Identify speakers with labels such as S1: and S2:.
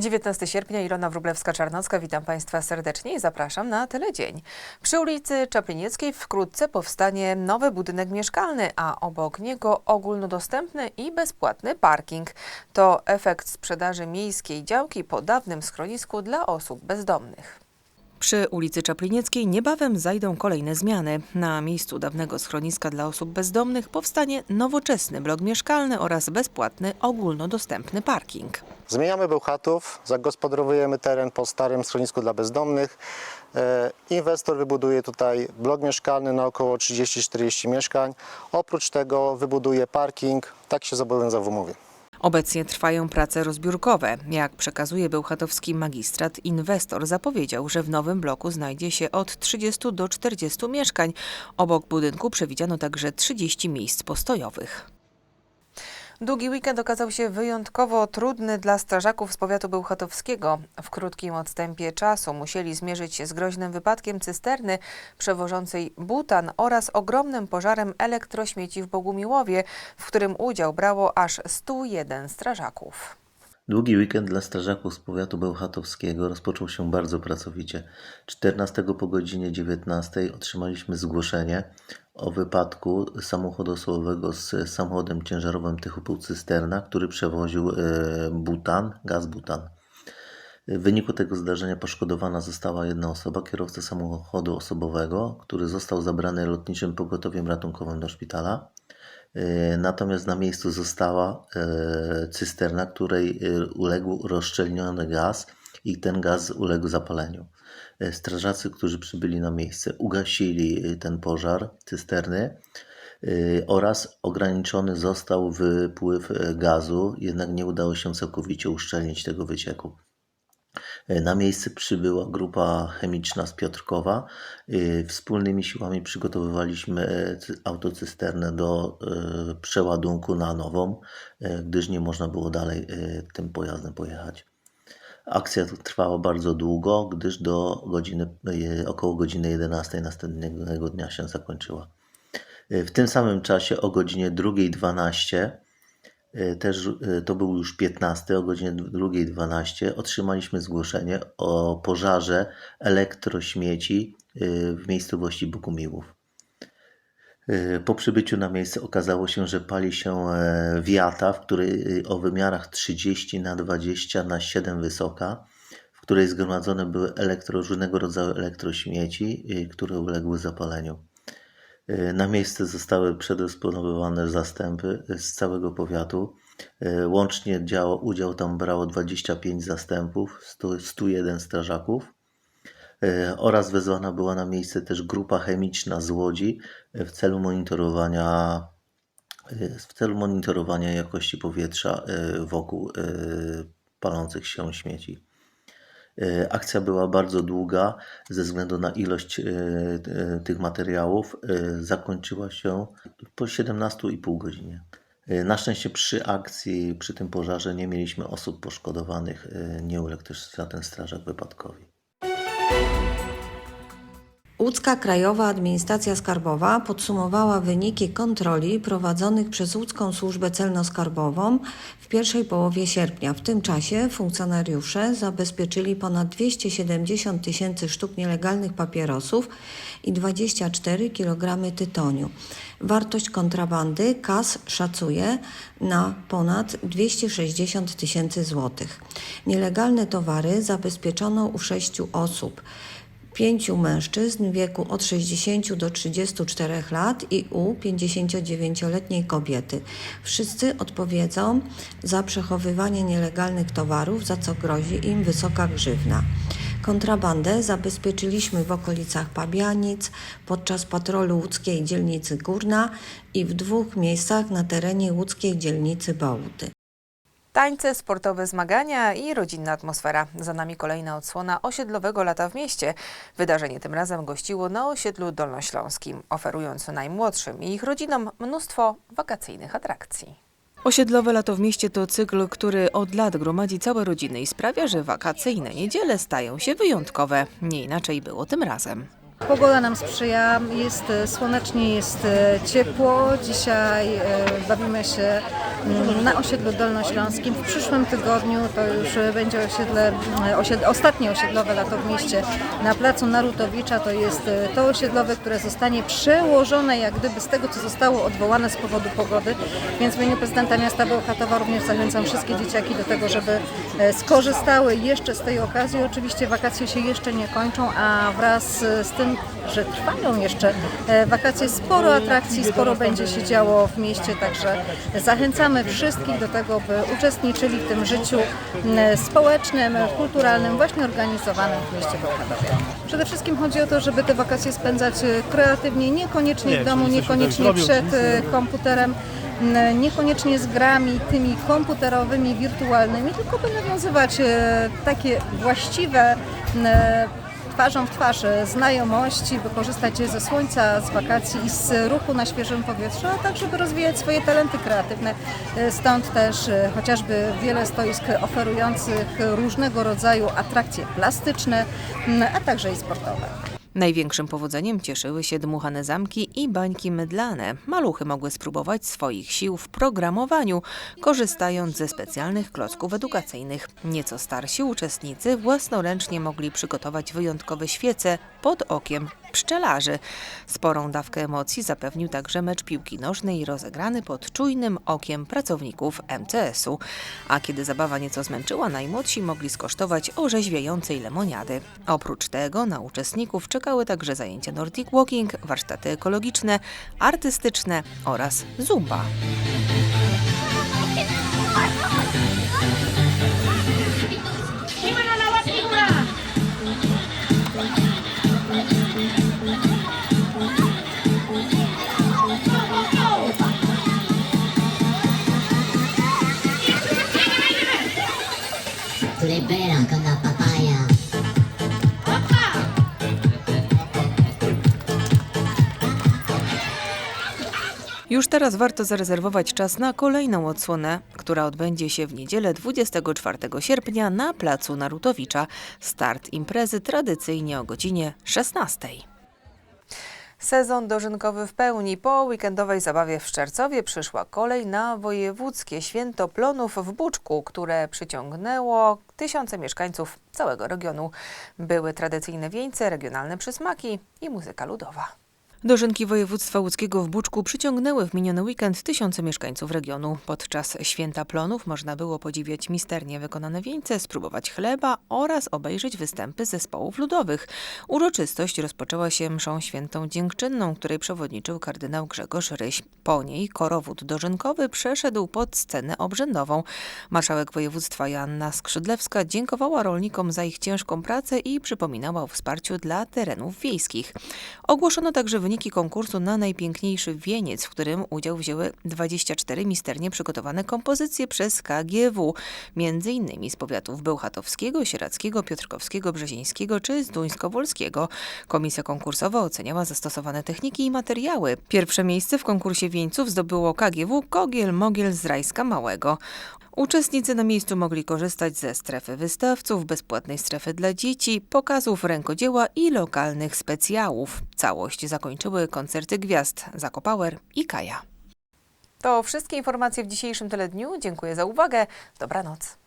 S1: 19 sierpnia, Ilona Wróblewska-Czarnocka. Witam Państwa serdecznie i zapraszam na Teledzień. Przy ulicy Czaplinieckiej wkrótce powstanie nowy budynek mieszkalny, a obok niego ogólnodostępny i bezpłatny parking. To efekt sprzedaży miejskiej działki po dawnym schronisku dla osób bezdomnych. Przy ulicy Czaplinieckiej niebawem zajdą kolejne zmiany. Na miejscu dawnego schroniska dla osób bezdomnych powstanie nowoczesny blok mieszkalny oraz bezpłatny ogólnodostępny parking.
S2: Zmieniamy Bełchatów, zagospodarowujemy teren po starym schronisku dla bezdomnych. E, Inwestor wybuduje tutaj blok mieszkalny na około 30-40 mieszkań. Oprócz tego wybuduje parking, tak się zobowiązał w umowie.
S1: Obecnie trwają prace rozbiórkowe. Jak przekazuje bełchatowski magistrat, inwestor zapowiedział, że w nowym bloku znajdzie się od 30 do 40 mieszkań. Obok budynku przewidziano także 30 miejsc postojowych. Długi weekend okazał się wyjątkowo trudny dla strażaków z powiatu bełchatowskiego. W krótkim odstępie czasu musieli zmierzyć się z groźnym wypadkiem cysterny przewożącej butan oraz ogromnym pożarem elektrośmieci w Bogumiłowie, w którym udział brało aż 101 strażaków.
S3: Długi weekend dla strażaków z powiatu bełchatowskiego rozpoczął się bardzo pracowicie. 14 po godzinie 19 otrzymaliśmy zgłoszenie o wypadku samochodu osobowego z samochodem ciężarowym typu cysterna, który przewoził e, butan, gaz butan. W wyniku tego zdarzenia poszkodowana została jedna osoba, kierowca samochodu osobowego, który został zabrany lotniczym pogotowiem ratunkowym do szpitala. E, Natomiast na miejscu została e, cysterna, której uległ rozszczelniony gaz i ten gaz uległ zapaleniu. E, Strażacy, którzy przybyli na miejsce, ugasili e, ten pożar cysterny e, oraz ograniczony został wypływ gazu, jednak nie udało się całkowicie uszczelnić tego wycieku. Na miejsce przybyła grupa chemiczna z Piotrkowa. Wspólnymi siłami przygotowywaliśmy cy- autocysternę do przeładunku na nową, gdyż nie można było dalej tym pojazdem pojechać. Akcja trwała bardzo długo, gdyż do godziny, e, około godziny 11 następnego dnia się zakończyła. E, W tym samym czasie o godzinie 2.12 E, też to był już 15, o godzinie 2.12 otrzymaliśmy zgłoszenie o pożarze elektrośmieci w miejscowości Bogumiłów. E, Po przybyciu na miejsce okazało się, że pali się e, wiata, w której e, o wymiarach 30 na 20 na 7 wysoka, w której zgromadzone były elektro, różnego rodzaju elektrośmieci, e, które uległy zapaleniu. Na miejsce zostały przedysponowane zastępy z całego powiatu. Łącznie działo, udział tam brało 25 zastępów, 100, 101 strażaków oraz wezwana była na miejsce też grupa chemiczna z Łodzi e, w celu monitorowania e, w celu monitorowania jakości powietrza e, wokół e, palących się śmieci. E, Akcja była bardzo długa ze względu na ilość e, e, tych materiałów. E, Zakończyła się po 17,5 godzinie. E, Na szczęście przy akcji, przy tym pożarze nie mieliśmy osób poszkodowanych, e, nie uległ też żaden strażak wypadkowi.
S4: Łódzka Krajowa Administracja Skarbowa podsumowała wyniki kontroli prowadzonych przez Łódzką Służbę Celno-Skarbową w pierwszej połowie sierpnia. W tym czasie funkcjonariusze zabezpieczyli ponad 270 tysięcy sztuk nielegalnych papierosów i 24 kg tytoniu. Wartość kontrabandy KAS szacuje na ponad 260 tysięcy złotych. Nielegalne towary zabezpieczono u sześciu osób pięciu mężczyzn w wieku od 60 do 34 lat i u 59-letniej kobiety. Wszyscy odpowiedzą za przechowywanie nielegalnych towarów, za co grozi im wysoka grzywna. Kontrabandę zabezpieczyliśmy w okolicach Pabianic podczas patrolu łódzkiej dzielnicy Górna i w dwóch miejscach na terenie łódzkiej dzielnicy Bołty.
S1: Tańce, sportowe zmagania i rodzinna atmosfera. Za nami kolejna odsłona osiedlowego lata w mieście. Wydarzenie tym razem gościło na osiedlu dolnośląskim, oferując najmłodszym i ich rodzinom mnóstwo wakacyjnych atrakcji. Osiedlowe lato w mieście to cykl, który od lat gromadzi całe rodziny i sprawia, że wakacyjne niedziele stają się wyjątkowe. Nie inaczej było tym razem.
S5: Pogoda nam sprzyja, jest e, słonecznie, jest e, ciepło. Dzisiaj e, bawimy się na osiedlu dolnośląskim. W przyszłym tygodniu to już będzie osiedle, osiedle, ostatnie osiedlowe lato w mieście na placu Narutowicza. To jest e, to osiedlowe, które zostanie przełożone jak gdyby z tego, co zostało odwołane z powodu pogody. Więc w imieniu prezydenta miasta Bełchatowa również zachęcam wszystkie dzieciaki do tego, żeby e, skorzystały jeszcze z tej okazji. Oczywiście wakacje się jeszcze nie kończą, a wraz e, z tym, że trwają jeszcze e, wakacje, sporo atrakcji, sporo będzie się działo w mieście, także zachęcamy wszystkich do tego, by uczestniczyli w tym życiu m, społecznym, kulturalnym, właśnie organizowanym w mieście Bełchatowie. Przede wszystkim chodzi o to, żeby te wakacje spędzać e, kreatywnie, niekoniecznie
S6: Nie,
S5: w domu,
S6: coś
S5: niekoniecznie przed
S6: nie.
S5: komputerem, m, niekoniecznie z grami tymi komputerowymi, wirtualnymi, tylko by nawiązywać e, takie właściwe m, twarzą w twarz znajomości, wykorzystać ze słońca, z wakacji i z ruchu na świeżym powietrzu, a tak, żeby rozwijać swoje talenty kreatywne. Stąd też e, chociażby wiele stoisk oferujących różnego rodzaju atrakcje plastyczne, a także i sportowe.
S1: Największym powodzeniem cieszyły się dmuchane zamki i bańki mydlane. Maluchy mogły spróbować swoich sił w programowaniu, korzystając ze specjalnych klocków edukacyjnych. Nieco starsi uczestnicy własnoręcznie mogli przygotować wyjątkowe świece pod okiem pszczelarzy. Sporą dawkę emocji zapewnił także mecz piłki nożnej rozegrany pod czujnym okiem pracowników MCS-u. A kiedy zabawa nieco zmęczyła, najmłodsi mogli skosztować orzeźwiającej lemoniady. Oprócz tego na uczestników także zajęcia Nordic Walking, warsztaty ekologiczne, artystyczne oraz zumba.
S7: Con
S1: Już teraz warto zarezerwować czas na kolejną odsłonę, która odbędzie się w niedzielę 24 sierpnia na placu Narutowicza. Start imprezy tradycyjnie o godzinie 16. Sezon dożynkowy w pełni. Po weekendowej zabawie w Szczercowie przyszła kolej na wojewódzkie święto plonów w Buczku, które przyciągnęło tysiące mieszkańców całego regionu. Były tradycyjne wieńce, regionalne przysmaki i muzyka ludowa. Dożynki województwa łódzkiego w Buczku przyciągnęły w miniony weekend tysiące mieszkańców regionu. Podczas święta plonów można było podziwiać misternie wykonane wieńce, spróbować chleba oraz obejrzeć występy zespołów ludowych. Uroczystość rozpoczęła się mszą świętą dziękczynną, której przewodniczył kardynał Grzegorz Ryś. Po niej korowód dożynkowy przeszedł pod scenę obrzędową. Marszałek województwa Joanna Skrzydlewska dziękowała rolnikom za ich ciężką pracę i przypominała o wsparciu dla terenów wiejskich. Ogłoszono także wyniki konkursu na najpiękniejszy wieniec, w którym udział wzięły 24 misternie przygotowane kompozycje przez KGW, między innymi z powiatów bełchatowskiego, sieradzkiego, piotrkowskiego, brzezińskiego czy zduńskowolskiego. Komisja konkursowa oceniała zastosowane techniki i materiały. Pierwsze miejsce w konkursie wieńców zdobyło KGW Kogiel Mogiel z Rajska Małego. Uczestnicy na miejscu mogli korzystać ze strefy wystawców, bezpłatnej strefy dla dzieci, pokazów rękodzieła i lokalnych specjałów. Całość zakończyły koncerty gwiazd Zakopower i Kaja. To wszystkie informacje w dzisiejszym teledniu. Dziękuję za uwagę. Dobranoc.